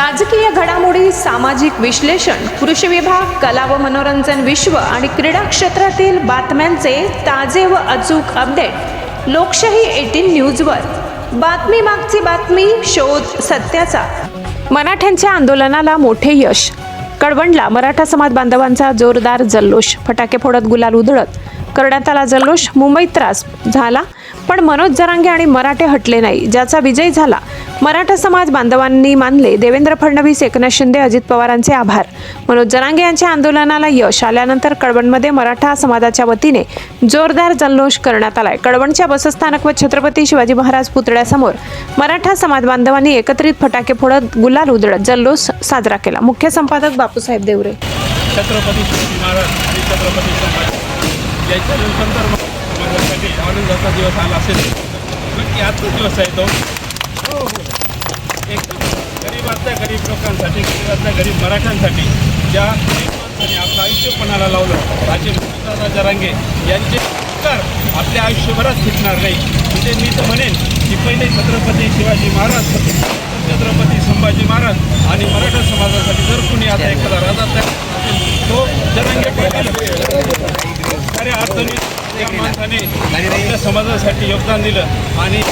राजकीय घडामोडी सामाजिक विश्लेषण कृषी विभाग कला व मनोरंजन विश्व आणि क्रीडा क्षेत्रातील बातम्यांचे ताजे व अचूक अपडेट लोकशाही एटीन न्यूजवर. बातमी मागची बातमी शोध सत्याचा. मराठ्यांच्या आंदोलनाला मोठे यश. कळवणला मराठा समाज बांधवांचा जोरदार जल्लोष. फटाके फोडत गुलाल उधळत. करण्यात आला जल्लोष मुंबईत त्रास झाला पण मनोज जरांगे आणि मराठे हटले नाही ज्याचा विजय झाला. मराठा समाज बांधवांनी मानले. देवेंद्र फडणवीस एकनाथ शिंदे अजित पवारांचे आभार. मनोज जनांगे यांच्या आंदोलनाला यश आल्यानंतर कळवणमध्ये मराठा समाजाच्या वतीने जोरदार जल्लोष करण्यात आलाय. कळवणच्या बसस्थानक व छत्रपती शिवाजी महाराज पुतळ्यासमोर मराठा समाज बांधवांनी एकत्रित फटाके फोडत गुलाल उधळत जल्लोष साजरा केला. मुख्य संपादक बापूसाहेब देवरे. छत्रपती शिवाजी महाराज छत्रपती आनंदाचा दिवस आला असेल. नक्की आजचा दिवस आहे तो. हो, हो. गरीबातल्या गरीब लोकांसाठी गरीबातल्या गरीब मराठ्यांसाठी ज्या गरीब माणसाने आपलं आयुष्य पणाला लावलं असे दादा जरांगे यांचे उपकार आपल्या आयुष्यभरात फिटणार नाही. म्हणजे मी तर म्हणेन की पहिले छत्रपती शिवाजी महाराज छत्रपती संभाजी महाराज आणि मराठा समाजासाठी जर कुणी आता एखादा राजा तयार तो जरांगे पाटील. खऱ्या अडचणीत त्या माणसाने आपल्या समाजासाठी योगदान दिलं आणि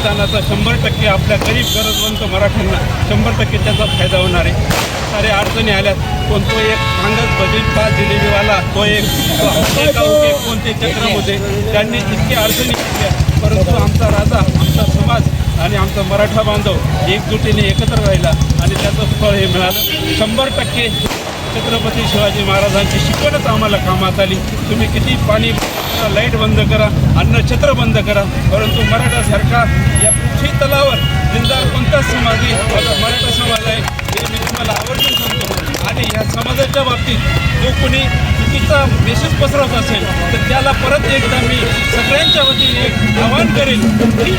अनुदानाचा शंभर टक्के आपल्या गरीब गरजवंत मराठ्यांना शंभर टक्के त्याचा फायदा होणार आहे. सारे अडचणी आल्यात कोण तो एक भांगत भजीत पाच जिलेबीवाला तो एक कोणते चक्र होते त्यांनी इतके अडचणी केल्या परंतु आमचा राजा आमचा समाज आणि आमचा मराठा बांधव एकजुटीने एकत्र राहिला आणि त्याचं फळ हे मिळालं. शंभर टक्के छत्रपती शिवाजी महाराजांची शिकवणच आम्हाला कामात आली. तुम्ही किती पाणी लाइट बंद करा अन्नछत्र बंद करा. परंतु मराठा सरकार या पृथ्वी तलावर जिंदा कोणताच समाधी मराठा समाज आहे हे मी तुम्हाला आवर्जून सांगतो. आणि या समाजाच्या बाबतीत जो कोणी चुकीचा मेसेज पसरवत असेल तर त्याला परत एकदा मी सगळ्यांच्या वतीने एक आवाहन करेल की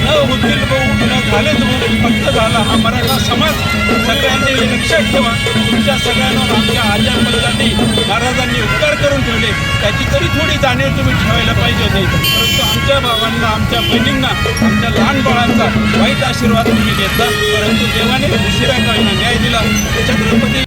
न होतील भाऊ न झालेच भाऊ फक्त झाला हा मराठा समाज. सगळ्यांनी लक्षात ठेवा. तुमच्या सगळ्यांवर आमच्या आजारबंदांनी महाराजांनी उपकार करून ठेवले. त्याची तरी थोडी जाणीव तुम्ही ठेवायला पाहिजे होते. परंतु आमच्या भावांना आमच्या बहिणींना आमच्या लहान बाळांचा वाईट आशीर्वाद तुम्ही घेतला. परंतु देवाने उशिरा न्याय दिला. छत्रपती